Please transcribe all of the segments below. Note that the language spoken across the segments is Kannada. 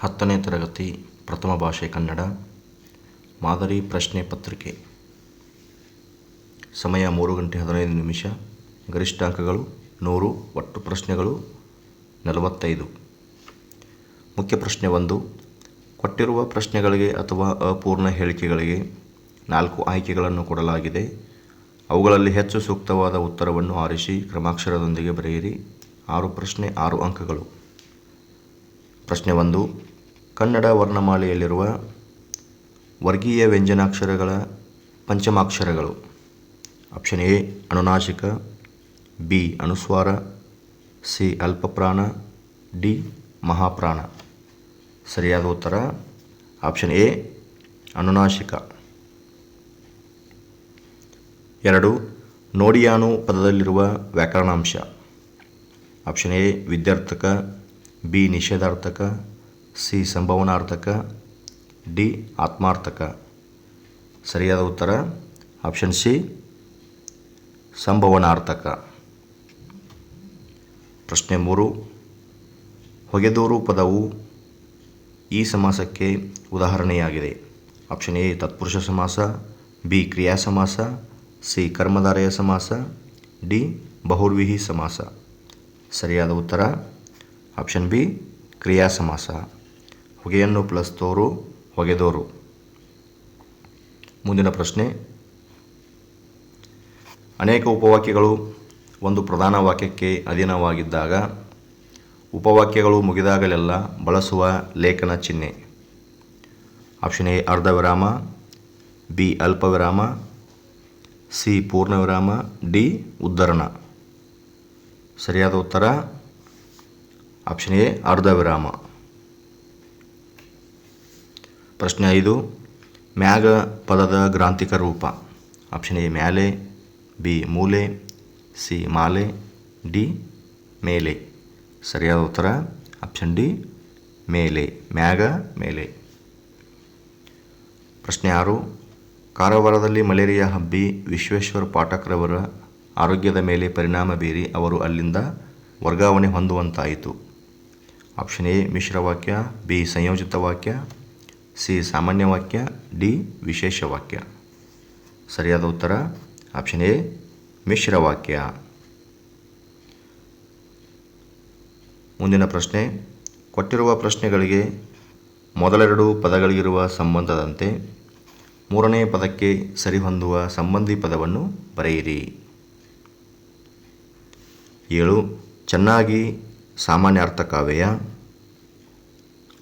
ಹತ್ತನೇ ತರಗತಿ ಪ್ರಥಮ ಭಾಷೆ ಕನ್ನಡ, ಮಾದರಿ ಪ್ರಶ್ನೆ ಪತ್ರಿಕೆ. ಸಮಯ ಮೂರು ಗಂಟೆ ಹದಿನೈದು ನಿಮಿಷ. ಗರಿಷ್ಠ ಅಂಕಗಳು ನೂರು, ಒಟ್ಟು ಪ್ರಶ್ನೆಗಳು ನಲವತ್ತೈದು. ಮುಖ್ಯ ಪ್ರಶ್ನೆ ಒಂದು, ಕೊಟ್ಟಿರುವ ಪ್ರಶ್ನೆಗಳಿಗೆ ಅಥವಾ ಅಪೂರ್ಣ ಹೇಳಿಕೆಗಳಿಗೆ ನಾಲ್ಕು ಆಯ್ಕೆಗಳನ್ನು ಕೊಡಲಾಗಿದೆ. ಅವುಗಳಲ್ಲಿ ಹೆಚ್ಚು ಸೂಕ್ತವಾದ ಉತ್ತರವನ್ನು ಆರಿಸಿ ಕ್ರಮಾಕ್ಷರದೊಂದಿಗೆ ಬರೆಯಿರಿ. ಆರು ಪ್ರಶ್ನೆ, ಆರು ಅಂಕಗಳು. ಪ್ರಶ್ನೆ ಒಂದು ಕನ್ನಡ ವರ್ಣಮಾಲೆಯಲ್ಲಿರುವ ವರ್ಗೀಯ ವ್ಯಂಜನಾಕ್ಷರಗಳ ಪಂಚಮಾಕ್ಷರಗಳು. ಆಪ್ಷನ್ ಎ ಅನುನಾಶಿಕ ಬಿ, ಅನುಸ್ವಾರ, ಸಿ, ಅಲ್ಪಪ್ರಾಣ, ಡಿ, ಮಹಾಪ್ರಾಣ. ಸರಿಯಾದ ಉತ್ತರ, ಆಪ್ಷನ್ ಎ ಅನುನಾಶಿಕ ಎರಡು, ನೋಡಿಯಾನು ಪದದಲ್ಲಿರುವ ವ್ಯಾಕರಣಾಂಶ. ಆಪ್ಷನ್ ಎ, ವಿದ್ಯಾರ್ಥಕ, ಬಿ, ನಿಷೇಧಾರ್ಥಕ ಸಿ ಸಂಭವನಾರ್ಥಕ, ಡಿ ಆತ್ಮಾರ್ಥಕ. ಸರಿಯಾದ ಉತ್ತರ? ಆಪ್ಷನ್ ಸಿ, ಸಂಭವನಾರ್ಥಕ. ಪ್ರಶ್ನೆ ಮೂರು. ಹೊಗೆದೋರು ಪದವು ಈ ಸಮಾಸಕ್ಕೆ ಉದಾಹರಣೆಯಾಗಿದೆ. ಆಪ್ಷನ್ ಎ, ತತ್ಪುರುಷ ಸಮಾಸ, ಬಿ, ಕ್ರಿಯಾ ಸಮಾಸ, ಸಿ, ಕರ್ಮಧಾರಯ ಸಮಾಸ, ಡಿ, ಬಹುರ್ವಿಹಿ ಸಮಾಸ. ಸರಿಯಾದ ಉತ್ತರ? ಆಪ್ಷನ್ ಬಿ, ಕ್ರಿಯಾ ಸಮಾಸ. ಹೊಗೆಯನ್ನು ಪ್ಲಸ್ ತೋರು ಹೊಗೆದೋರು. ಮುಂದಿನ ಪ್ರಶ್ನೆ. ಅನೇಕ ಉಪವಾಕ್ಯಗಳು ಒಂದು ಪ್ರಧಾನ ವಾಕ್ಯಕ್ಕೆ ಅಧೀನವಾಗಿದ್ದಾಗ ಉಪವಾಕ್ಯಗಳು ಮುಗಿದಾಗಲೆಲ್ಲ ಬಳಸುವ ಲೇಖನ ಚಿಹ್ನೆ. ಆಪ್ಷನ್ ಎ ಅರ್ಧ ವಿರಾಮ ಬಿ ಅಲ್ಪ ವಿರಾಮ ಸಿ ಪೂರ್ಣ ವಿರಾಮ ಡಿ, ಉದ್ಧರಣ. ಸರಿಯಾದ ಉತ್ತರ? ಆಪ್ಷನ್ ಎ ಅರ್ಧ ವಿರಾಮ ಪ್ರಶ್ನೆ ಐದು, ಮ್ಯಾಗ ಪದದ ಗ್ರಾಂಥಿಕ ರೂಪ. ಆಪ್ಷನ್ ಎ, ಮ್ಯಾಲೆ, ಬಿ, ಮೂಲೆ, ಸಿ, ಮಾಲೆ, ಡಿ, ಮೇಲೆ. ಸರಿಯಾದ ಉತ್ತರ? ಆಪ್ಷನ್ ಡಿ, ಮೇಲೆ. ಮ್ಯಾಗ, ಮೇಲೆ. ಪ್ರಶ್ನೆ ಆರು, ಕಾರವಾರದಲ್ಲಿ ಮಲೇರಿಯಾ ಹಬ್ಬಿ ವಿಶ್ವೇಶ್ವರ ಪಾಠಕ್ರವರ ಆರೋಗ್ಯದ ಮೇಲೆ ಪರಿಣಾಮ ಬೀರಿ ಅವರು ಅಲ್ಲಿಂದ ವರ್ಗಾವಣೆ ಹೊಂದುವಂತಾಯಿತು. ಆಪ್ಷನ್ ಎ, ಮಿಶ್ರ ವಾಕ್ಯ, ಬಿ, ಸಂಯೋಜಿತ ವಾಕ್ಯ ಸಿ ಸಾಮಾನ್ಯ ವಾಕ್ಯ, ಡಿ ವಿಶೇಷ ವಾಕ್ಯ. ಸರಿಯಾದ ಉತ್ತರ, ಆಪ್ಷನ್ ಎ, ಮಿಶ್ರ ವಾಕ್ಯ. ಮುಂದಿನ ಪ್ರಶ್ನೆ, ಕೊಟ್ಟಿರುವ ಪ್ರಶ್ನೆಗಳಿಗೆ ಮೊದಲೆರಡು ಪದಗಳಿಗಿರುವ ಸಂಬಂಧದಂತೆ ಮೂರನೇ ಪದಕ್ಕೆ ಸರಿಹೊಂದುವ ಸಂಬಂಧಿ ಪದವನ್ನು ಬರೆಯಿರಿ. ಏಳು, ಚೆನ್ನಾಗಿ ಸಾಮಾನ್ಯ ಕಾವ್ಯ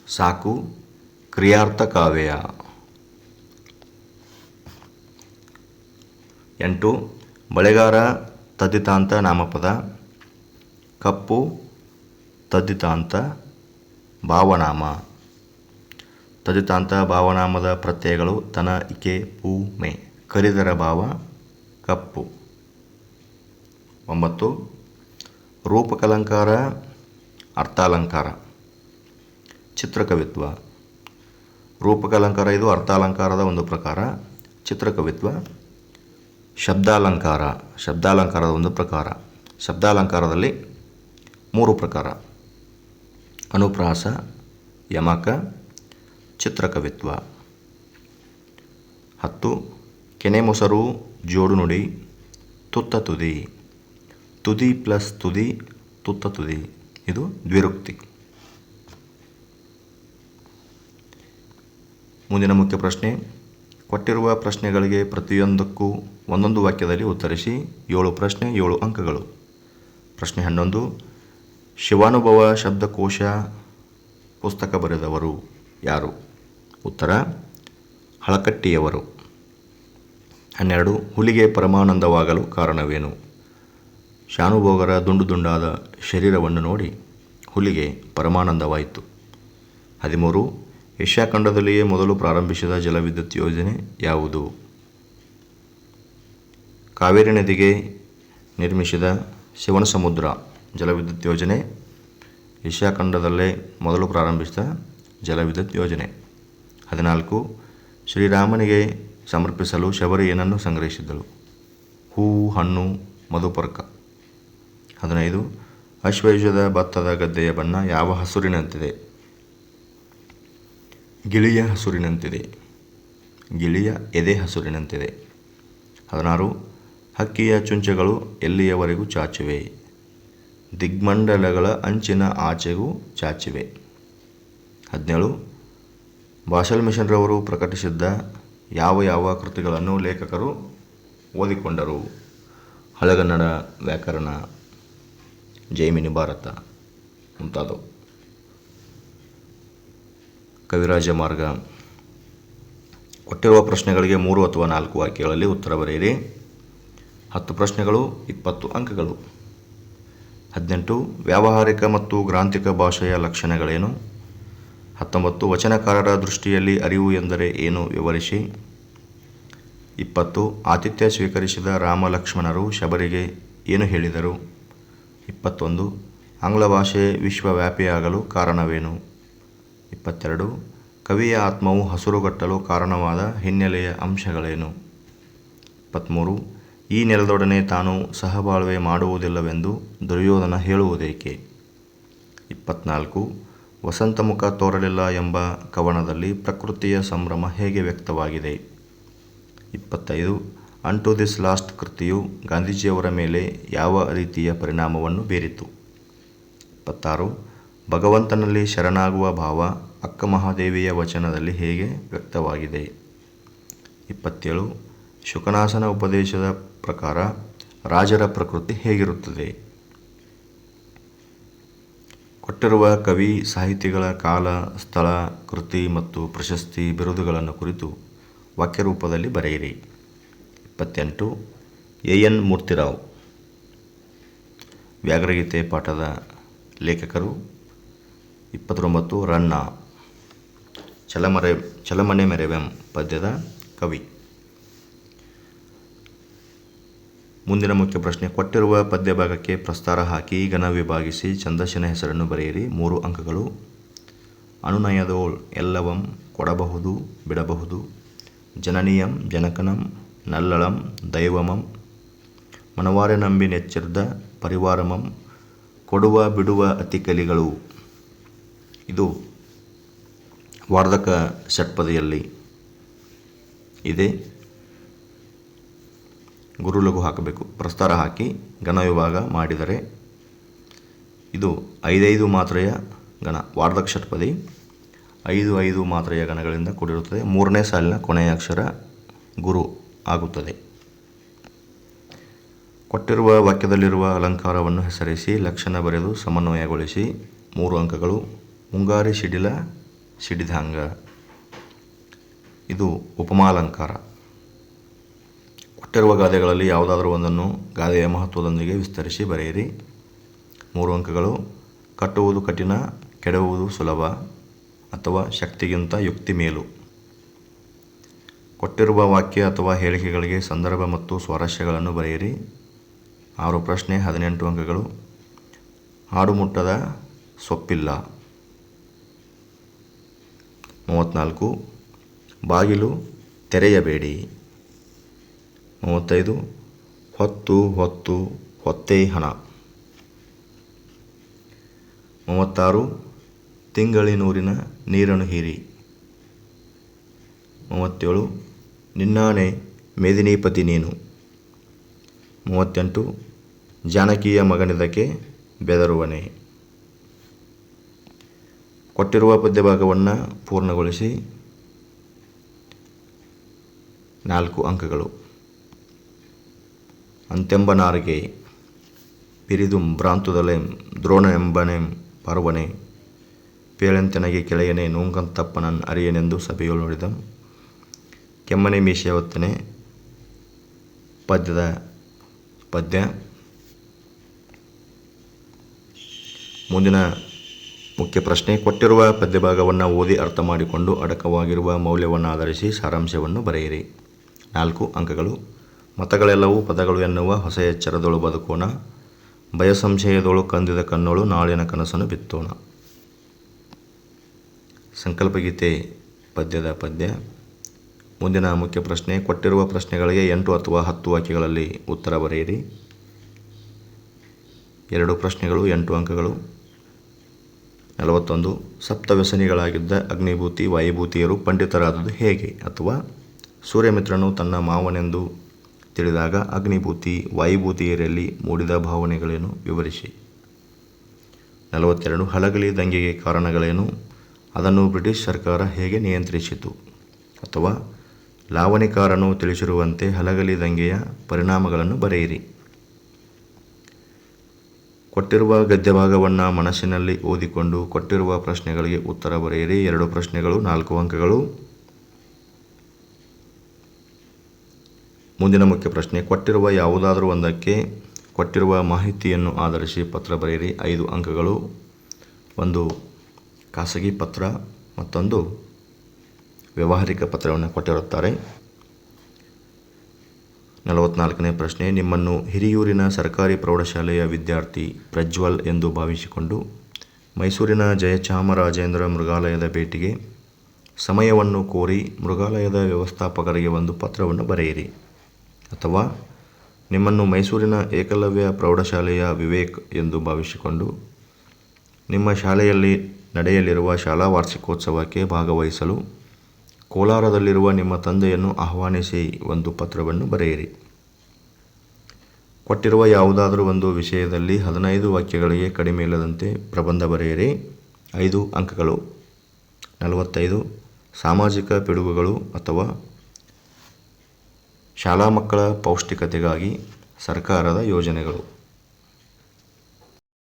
ಸಾಕು ಕ್ರಿಯಾರ್ಥ ಕಾವ್ಯ. ಎಂಟು, ಬಳೆಗಾರ ತದ್ದಿತಾಂತ ನಾಮಪದ. ಕಪ್ಪು ತದ್ದಿತಾಂತ ಭಾವನಾಮ. ತದ್ದಿತಾಂತ ಭಾವನಾಮದ ಪ್ರತ್ಯಯಗಳು ತನ, ಇಕೆ, ಪೂ, ಮೆ. ಕರಿದರ ಭಾವ, ಕಪ್ಪು. ಒಂಬತ್ತು, ರೂಪಕಲಂಕಾರ, ಅರ್ಥಾಲಂಕಾರ. ಚಿತ್ರಕವಿತ್ವ. ರೂಪಕಲಂಕಾರ ಇದು ಅರ್ಥಾಲಂಕಾರದ ಒಂದು ಪ್ರಕಾರ. ಚಿತ್ರಕವಿತ್ವ, ಶಬ್ದಾಲಂಕಾರ. ಶಬ್ದಾಲಂಕಾರದ ಒಂದು ಪ್ರಕಾರ. ಶಬ್ದಾಲಂಕಾರದಲ್ಲಿ ಮೂರು ಪ್ರಕಾರ. ಅನುಪ್ರಾಸ, ಯಮಕ, ಚಿತ್ರಕವಿತ್ವ. ಹತ್ತು, ಕೆನೆ ಮೊಸರು, ಜೋಡು ನುಡಿ, ತುತ್ತ ತುದಿ. ತುದಿ ಪ್ಲಸ್ ತುದಿ, ತುತ್ತ ತುದಿ. ಇದು ದ್ವಿರುಕ್ತಿ. ಮುಂದಿನ ಮುಖ್ಯ ಪ್ರಶ್ನೆ, ಕೊಟ್ಟಿರುವ ಪ್ರಶ್ನೆಗಳಿಗೆ ಪ್ರತಿಯೊಂದಕ್ಕೂ ಒಂದೊಂದು ವಾಕ್ಯದಲ್ಲಿ ಉತ್ತರಿಸಿ ಏಳು ಪ್ರಶ್ನೆ, ಏಳು ಅಂಕಗಳು. ಪ್ರಶ್ನೆ ಹನ್ನೊಂದು, ಶಿವಾನುಭವ ಶಬ್ದಕೋಶ ಪುಸ್ತಕ ಬರೆದವರು ಯಾರು? ಉತ್ತರ, ಹಳಕಟ್ಟಿಯವರು. ಹನ್ನೆರಡು, ಹುಲಿಗೆ ಪರಮಾನಂದವಾಗಲು ಕಾರಣವೇನು? ಶಾನುಭೋಗರ ದುಂಡು ದುಂಡಾದ ಶರೀರವನ್ನು ನೋಡಿ ಹುಲಿಗೆ ಪರಮಾನಂದವಾಯಿತು. ಹದಿಮೂರು ಏಷ್ಯಾ ಖಂಡದಲ್ಲಿಯೇ ಮೊದಲು ಪ್ರಾರಂಭಿಸಿದ ಜಲವಿದ್ಯುತ್ ಯೋಜನೆ ಯಾವುದು? ಕಾವೇರಿ ನದಿಗೆ ನಿರ್ಮಿಸಿದ ಶಿವನ ಸಮುದ್ರ ಜಲವಿದ್ಯುತ್ ಯೋಜನೆ ಏಷ್ಯಾ ಖಂಡದಲ್ಲೇ ಮೊದಲು ಪ್ರಾರಂಭಿಸಿದ ಜಲವಿದ್ಯುತ್ ಯೋಜನೆ. ಹದಿನಾಲ್ಕು, ಶ್ರೀರಾಮನಿಗೆ ಸಮರ್ಪಿಸಲು ಶಬರಿ ಏನನ್ನು ಸಂಗ್ರಹಿಸಿದ್ದಳು? ಹೂವು ಹಣ್ಣು, ಮಧುಪರ್ಕ. ಹದಿನೈದು, ಅಶ್ವಯುಜದ ಭತ್ತದ ಗದ್ದೆಯ ಬಣ್ಣ ಯಾವ ಹಸುರಿನಂತಿದೆ? ಗಿಳಿಯ ಹಸುರಿನಂತಿದೆ. ಗಿಳಿಯ ಎದೆ ಹಸುರಿನಂತಿದೆ. ಹದಿನಾರು, ಹಕ್ಕಿಯ ಚುಂಚಗಳು ಎಲ್ಲಿಯವರೆಗೂ ಚಾಚಿವೆ? ದಿಗ್ಮಂಡಲಗಳ ಅಂಚಿನ ಆಚೆಗೂ ಚಾಚಿವೆ. ಹದಿನೇಳು ಭಾಷಲ್ ಮಿಷನ್ರವರು ಪ್ರಕಟಿಸಿದ್ದ ಯಾವ ಯಾವ ಕೃತಿಗಳನ್ನು ಲೇಖಕರು ಓದಿಕೊಂಡರು? ಹಳಗನ್ನಡ ವ್ಯಾಕರಣ, ಜೈಮಿನಿ ಭಾರತ ಮುಂತಾದವು. ಕವಿರಾಜ ಮಾರ್ಗ. ಕೊಟ್ಟಿರುವ ಪ್ರಶ್ನೆಗಳಿಗೆ ಮೂರು ಅಥವಾ ನಾಲ್ಕು ವಾಕ್ಯಗಳಲ್ಲಿ ಉತ್ತರ ಬರೆಯಿರಿ. ಹತ್ತು ಪ್ರಶ್ನೆಗಳು, ಇಪ್ಪತ್ತು ಅಂಕಗಳು. ಹದಿನೆಂಟು, ವ್ಯಾವಹಾರಿಕ ಮತ್ತು ಗ್ರಾಂಥಿಕ ಭಾಷೆಯ ಲಕ್ಷಣಗಳೇನು? ಹತ್ತೊಂಬತ್ತು, ವಚನಕಾರರ ದೃಷ್ಟಿಯಲ್ಲಿ ಅರಿವು ಎಂದರೆ ಏನು ವಿವರಿಸಿ? ಇಪ್ಪತ್ತು, ಆತಿಥ್ಯ ಸ್ವೀಕರಿಸಿದ ರಾಮ ಲಕ್ಷ್ಮಣರು ಶಬರಿಗೆ ಏನು ಹೇಳಿದರು? ಇಪ್ಪತ್ತೊಂದು, ಆಂಗ್ಲ ಭಾಷೆ ವಿಶ್ವವ್ಯಾಪಿಯಾಗಲು ಕಾರಣವೇನು? ಇಪ್ಪತ್ತೆರಡು, ಕವಿಯ ಆತ್ಮವು ಹಸುರುಗಟ್ಟಲು ಕಾರಣವಾದ ಹಿನ್ನೆಲೆಯ ಅಂಶಗಳೇನು? ಇಪ್ಪತ್ತ್ಮೂರು ಈ ನೆಲದೊಡನೆ ತಾನು ಸಹಬಾಳ್ವೆ ಮಾಡುವುದಿಲ್ಲವೆಂದು ದುರ್ಯೋಧನ ಹೇಳುವುದೇಕೆ? ಇಪ್ಪತ್ನಾಲ್ಕು ವಸಂತಮುಖ ತೋರಲಿಲ್ಲ ಎಂಬ ಕವನದಲ್ಲಿ ಪ್ರಕೃತಿಯ ಸಂಭ್ರಮ ಹೇಗೆ ವ್ಯಕ್ತವಾಗಿದೆ? ಇಪ್ಪತ್ತೈದು ಟು ದಿಸ್ ಲಾಸ್ಟ್ ಕೃತಿಯು ಗಾಂಧೀಜಿಯವರ ಮೇಲೆ ಯಾವ ರೀತಿಯ ಪರಿಣಾಮವನ್ನು ಬೀರಿತು? ಇಪ್ಪತ್ತಾರು ಭಗವಂತನಲ್ಲಿ ಶರಣಾಗುವ ಭಾವ ಅಕ್ಕ ಮಹಾದೇವಿಯ ವಚನದಲ್ಲಿ ಹೇಗೆ ವ್ಯಕ್ತವಾಗಿದೆ? ಇಪ್ಪತ್ತೇಳು. ಶುಕನಾಸನ ಉಪದೇಶದ ಪ್ರಕಾರ ರಾಜರ ಪ್ರಕೃತಿ ಹೇಗಿರುತ್ತದೆ? ಕೊಟ್ಟಿರುವ ಕವಿ, ಸಾಹಿತಿಗಳ ಕಾಲ, ಸ್ಥಳ, ಕೃತಿ ಮತ್ತು ಪ್ರಶಸ್ತಿ ಬಿರುದುಗಳನ್ನು ಕುರಿತು ವಾಕ್ಯರೂಪದಲ್ಲಿ ಬರೆಯಿರಿ. ಇಪ್ಪತ್ತೆಂಟು. ಎ. ಎನ್. ಮೂರ್ತಿರಾವ್. ವ್ಯಾಘ್ರಗೀತೆ ಪಾಠದ ಲೇಖಕರು ಇಪ್ಪತ್ತೊಂಬತ್ತು ರನ್ನ ಚಲಮರೆ, ಚಲಮನೆ ಮೆರೆವೆಂ ಪದ್ಯದ ಕವಿ. ಮುಂದಿನ ಮುಖ್ಯ ಪ್ರಶ್ನೆ, ಕೊಟ್ಟಿರುವ ಪದ್ಯ ಭಾಗಕ್ಕೆ ಪ್ರಸ್ತಾರ ಹಾಕಿ ಘನ ವಿಭಾಗಿಸಿ ಛಂದಸ್ಸಿನ ಹೆಸರನ್ನು ಬರೆಯಿರಿ. ಮೂರು ಅಂಕಗಳು. ಅನುನಯದೋಳ್ ಎಲ್ಲವಂ ಕೊಡಬಹುದು, ಬಿಡಬಹುದು. ಜನನೀಯಂ, ಜನಕನಂ, ನಲ್ಲಳಂ, ದೈವಮಂ. ಮನವಾರೆ ನಂಬಿ ನೆಚ್ಚರ್ದ ಪರಿವಾರಮಂ. ಕೊಡುವ, ಬಿಡುವ ಅತಿಕಲಿಗಳು. ಇದು ವಾರ್ಧಕ ಷಟ್ಪದಿಯಲ್ಲಿ ಇದೆ. ಗುರುಲಘು ಹಾಕಬೇಕು. ಪ್ರಸ್ತಾರ ಹಾಕಿ ಗಣ ವಿಭಾಗ ಮಾಡಿದರೆ ಇದು ಐದೈದು ಮಾತ್ರೆಯ ಗಣ ವಾರ್ಧಕ ಷಟ್ಪದಿ. ಐದು ಐದು ಮಾತ್ರೆಯ ಗಣಗಳಿಂದ ಕೂಡಿರುತ್ತದೆ. ಮೂರನೇ ಸಾಲಿನ ಕೊನೆಯ ಅಕ್ಷರ ಗುರು ಆಗುತ್ತದೆ. ಕೊಟ್ಟಿರುವ ವಾಕ್ಯದಲ್ಲಿರುವ ಅಲಂಕಾರವನ್ನು ಹೆಸರಿಸಿ ಲಕ್ಷಣ ಬರೆದು ಸಮನ್ವಯಗೊಳಿಸಿ ಮೂರು ಅಂಕಗಳು ಮುಂಗಾರಿ ಸಿಡಿಲ ಸಿಡಿದಂಗ ಇದು ಉಪಮಾಲಂಕಾರ. ಕೊಟ್ಟಿರುವ ಗಾದೆಗಳಲ್ಲಿ ಯಾವುದಾದರೂ ಒಂದನ್ನು ಗಾದೆಯ ಮಹತ್ವದೊಂದಿಗೆ ವಿಸ್ತರಿಸಿ ಬರೆಯಿರಿ. ಮೂರು ಅಂಕಗಳು, ಕಟ್ಟುವುದು ಕಠಿಣ, ಕೆಡವುವುದು ಸುಲಭ ಅಥವಾ ಶಕ್ತಿಗಿಂತ ಯುಕ್ತಿ ಮೇಲು. ಕೊಟ್ಟಿರುವ ವಾಕ್ಯ ಅಥವಾ ಹೇಳಿಕೆಗಳಿಗೆ ಸಂದರ್ಭ ಮತ್ತು ಸ್ವಾರಸ್ಯಗಳನ್ನು ಬರೆಯಿರಿ. ಆರು ಪ್ರಶ್ನೆ, ಹದಿನೆಂಟು ಅಂಕಗಳು. ಹಾಡು ಮುಟ್ಟದ ಸೊಪ್ಪಿಲ್ಲ. ಮೂವತ್ತ್ನಾಲ್ಕು ಬಾಗಿಲು ತೆರೆಯಬೇಡಿ. ಮೂವತ್ತೈದು. ಹೊತ್ತು ಹೊತ್ತು ಹೊತ್ತೇ ಹಣ. ಮೂವತ್ತಾರು. ತಿಂಗಳಿನೂರಿನ ನೀರನ್ನು ಹೀರಿ. ಮೂವತ್ತೇಳು. ನಿನ್ನಾನೆ ಮೇದಿನೀಪತಿ ನೀನು. ಮೂವತ್ತೆಂಟು. ಜಾನಕಿಯ ಮಗನಿದಕ್ಕೆ ಬೆದರುವನೆ. ಕೊಟ್ಟಿರುವ ಪದ್ಯಭಾಗವನ್ನು ಪೂರ್ಣಗೊಳಿಸಿ ನಾಲ್ಕು ಅಂಕಗಳು. ಅಂತೆಂಬ ನಾರಿಗೆ ಪಿರಿದುಂ ದ್ರೋಣ ದ್ರೋಣನೆಂಬನೆಂ ಪರ್ವನೆ ಪೇಳೆಂತೆನಗೆ ಕೆಳೆಯನೆ ನೂಂಗಂತಪ್ಪನನ್ ಅರಿಯನೆಂದು ಸಭೆಯಲ್ಲಿ ನೋಡಿದ. ಕೆಮ್ಮನೆ ಮೀಸೆಯವತ್ತನೆ ಪದ್ಯದ ಪದ್ಯ. ಮುಂದಿನ ಮುಖ್ಯ ಪ್ರಶ್ನೆ, ಕೊಟ್ಟಿರುವ ಪದ್ಯಭಾಗವನ್ನು ಓದಿ ಅರ್ಥ ಮಾಡಿಕೊಂಡು ಅಡಕವಾಗಿರುವ ಮೌಲ್ಯವನ್ನು ಆಧರಿಸಿ ಸಾರಾಂಶವನ್ನು ಬರೆಯಿರಿ. ನಾಲ್ಕು ಅಂಕಗಳು. ಮತಗಳೆಲ್ಲವೂ ಪದಗಳು ಎನ್ನುವ ಹೊಸ ಎಚ್ಚರದೊಳು ಬದುಕೋಣ. ಭಯಸಂಶಯದೊಳು ಕಂದಿದ ಕಣ್ಣೋಳು ನಾಳಿನ ಕನಸನ್ನು ಬಿತ್ತೋಣ. ಸಂಕಲ್ಪಗೀತೆ ಪದ್ಯದ ಪದ್ಯ. ಮುಂದಿನ ಮುಖ್ಯ ಪ್ರಶ್ನೆ, ಕೊಟ್ಟಿರುವ ಪ್ರಶ್ನೆಗಳಿಗೆ ಎಂಟು ಅಥವಾ ಹತ್ತು ವಾಕ್ಯಗಳಲ್ಲಿ ಉತ್ತರ ಬರೆಯಿರಿ. ಎರಡು ಪ್ರಶ್ನೆಗಳು, ಎಂಟು ಅಂಕಗಳು. ನಲವತ್ತೊಂದು ಸಪ್ತವ್ಯಸನಿಗಳಾಗಿದ್ದ ಅಗ್ನಿಭೂತಿ, ವಾಯುಭೂತಿಯರು ಪಂಡಿತರಾದದ್ದು ಹೇಗೆ ಅಥವಾ ಸೂರ್ಯಮಿತ್ರನು ತನ್ನ ಮಾವನೆಂದು ತಿಳಿದಾಗ ಅಗ್ನಿಭೂತಿ, ವಾಯುಭೂತಿಯರಲ್ಲಿ ಮೂಡಿದ ಭಾವನೆಗಳೇನು? ವಿವರಿಸಿ. ನಲವತ್ತೆರಡು, ಹಲಗಲಿ ದಂಗೆಗೆ ಕಾರಣಗಳೇನು? ಅದನ್ನು ಬ್ರಿಟಿಷ್ ಸರ್ಕಾರ ಹೇಗೆ ನಿಯಂತ್ರಿಸಿತು? ಅಥವಾ ಲಾವಣಿಕಾರನು ತಿಳಿಸಿರುವಂತೆ ಹಲಗಲಿ ದಂಗೆಯ ಪರಿಣಾಮಗಳನ್ನು ಬರೆಯಿರಿ. ಕೊಟ್ಟಿರುವ ಗದ್ಯ ಭಾಗವನ್ನು ಮನಸ್ಸಿನಲ್ಲಿ ಓದಿಕೊಂಡು ಕೊಟ್ಟಿರುವ ಪ್ರಶ್ನೆಗಳಿಗೆ ಉತ್ತರ ಬರೆಯಿರಿ. ಎರಡು ಪ್ರಶ್ನೆಗಳು, ನಾಲ್ಕು ಅಂಕಗಳು. ಮುಂದಿನ ಮುಖ್ಯ ಪ್ರಶ್ನೆ, ಕೊಟ್ಟಿರುವ ಯಾವುದಾದರೂ ಒಂದಕ್ಕೆ ಕೊಟ್ಟಿರುವ ಮಾಹಿತಿಯನ್ನು ಆಧರಿಸಿ ಪತ್ರ ಬರೆಯಿರಿ. ಐದು ಅಂಕಗಳು, ಒಂದು ಖಾಸಗಿ ಪತ್ರ ಮತ್ತೊಂದು ವ್ಯಾವಹಾರಿಕ ಪತ್ರವನ್ನು ಕೊಟ್ಟಿರುತ್ತಾರೆ. ನಲವತ್ನಾಲ್ಕನೇ ಪ್ರಶ್ನೆ, ನಿಮ್ಮನ್ನು ಹಿರಿಯೂರಿನ ಸರ್ಕಾರಿ ಪ್ರೌಢಶಾಲೆಯ ವಿದ್ಯಾರ್ಥಿ ಪ್ರಜ್ವಲ್ ಎಂದು ಭಾವಿಸಿಕೊಂಡು ಮೈಸೂರಿನ ಜಯಚಾಮರಾಜೇಂದ್ರ ಮೃಗಾಲಯದ ಭೇಟಿಗೆ ಸಮಯವನ್ನು ಕೋರಿ ಮೃಗಾಲಯದ ವ್ಯವಸ್ಥಾಪಕರಿಗೆ ಒಂದು ಪತ್ರವನ್ನು ಬರೆಯಿರಿ. ಅಥವಾ ನಿಮ್ಮನ್ನು ಮೈಸೂರಿನ ಏಕಲವ್ಯ ಪ್ರೌಢಶಾಲೆಯ ವಿವೇಕ್ ಎಂದು ಭಾವಿಸಿಕೊಂಡು ನಿಮ್ಮ ಶಾಲೆಯಲ್ಲಿ ನಡೆಯಲಿರುವ ಶಾಲಾ ವಾರ್ಷಿಕೋತ್ಸವಕ್ಕೆ ಭಾಗವಹಿಸಲು ಕೋಲಾರದಲ್ಲಿರುವ ನಿಮ್ಮ ತಂದೆಯನ್ನು ಆಹ್ವಾನಿಸಿ ಒಂದು ಪತ್ರವನ್ನು ಬರೆಯಿರಿ. ಕೊಟ್ಟಿರುವ ಯಾವುದಾದರೂ ಒಂದು ವಿಷಯದಲ್ಲಿ ಹದಿನೈದು ವಾಕ್ಯಗಳಿಗೆ ಕಡಿಮೆ ಇಲ್ಲದಂತೆ ಪ್ರಬಂಧ ಬರೆಯಿರಿ. ಐದು ಅಂಕಗಳು. ನಲವತ್ತೈದು ಸಾಮಾಜಿಕ ಪಿಡುಗುಗಳು ಅಥವಾ ಶಾಲಾ ಮಕ್ಕಳ ಪೌಷ್ಟಿಕತೆಗಾಗಿ ಸರ್ಕಾರದ ಯೋಜನೆಗಳು.